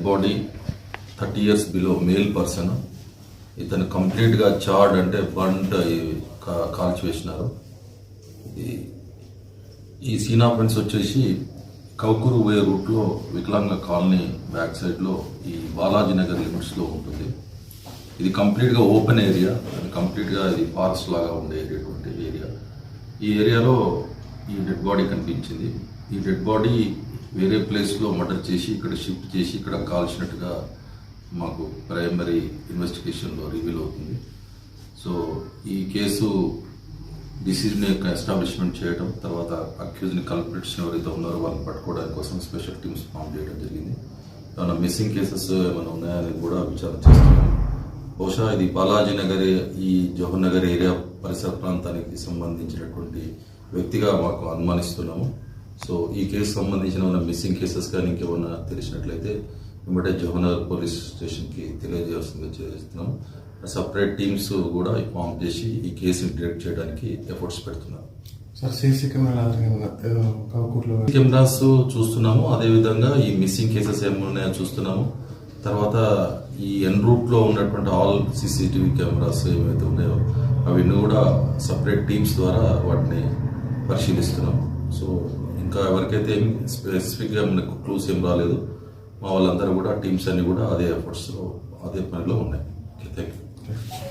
Dead body thirty years below male person ఇతను కంప్లీట్గా chartered అంటే బండ్ కాల్చివేసినారు ఇది ఈ సీన్ ఆఫెన్స్ వచ్చేసి కౌకూరు పోయే రూట్లో వికలాంగ కాలనీ బ్యాక్ సైడ్లో ఈ బాలాజీ నగర్ లిమిట్స్లో ఉంటుంది. ఇది కంప్లీట్గా ఓపెన్ ఏరియా కంప్లీట్గా ఇది ఫారెస్ట్ లాగా ఉండే ఏరియా ఏరియా ఈ ఏరియాలో ఈ డెడ్ బాడీ కనిపించింది. ఈ డెడ్ బాడీ వేరే ప్లేస్లో మర్డర్ చేసి ఇక్కడ షిఫ్ట్ చేసి ఇక్కడ కాల్చినట్టుగా మాకు ప్రైమరీ ఇన్వెస్టిగేషన్లో రివీల్ అవుతుంది. సో ఈ కేసు డిసీజ్ని యొక్క ఎస్టాబ్లిష్మెంట్ చేయడం తర్వాత అక్యూజ్ని కల్పిట్స్ ఎవరైతే ఉన్నారో వాళ్ళని పట్టుకోవడానికి కోసం స్పెషల్ టీమ్స్ ఫామ్ చేయడం జరిగింది. ఏమైనా మిస్సింగ్ కేసెస్ ఏమైనా ఉన్నాయని కూడా విచారణ చేస్తున్నాం. బహుశా ఇది బాలాజీ నగర్ ఈ జవహర్ నగర్ ఏరియా పరిసర ప్రాంతానికి సంబంధించినటువంటి వ్యక్తిగా మాకు అనుమానిస్తున్నాము. సో ఈ కేసు సంబంధించిన ఏమైనా మిస్సింగ్ కేసెస్ కానీ ఇంకేమైనా తెలిసినట్లయితే వెంబడే జవహర్ నగర్ పోలీస్ స్టేషన్కి తెలియజేస్తుందని చేస్తున్నాం. సపరేట్ టీమ్స్ కూడా ఫామ్ చేసి ఈ కేసుని డిటెక్ట్ చేయడానికి ఎఫర్ట్స్ పెడుతున్నాం. సార్ సీసీ కెమెరా కెమెరాస్ చూస్తున్నాము. అదేవిధంగా ఈ మిస్సింగ్ కేసెస్ ఏమున్నాయో చూస్తున్నాము. తర్వాత ఈ ఎన్ రూట్లో ఉన్నటువంటి ఆల్ సీసీటీవీ కెమెరాస్ ఏవైతే ఉన్నాయో అవన్నీ కూడా సపరేట్ టీమ్స్ ద్వారా వాటిని పరిశీలిస్తున్నాం సో ఇంకా ఎవరికైతే ఏం స్పెసిఫిక్గా మనకు క్లూస్ ఏం రాలేదు మా వాళ్ళందరూ కూడా టీమ్స్ అన్నీ కూడా అదే ఎఫర్ట్స్లో అదే పనిలో ఉన్నాయి. Okay thank you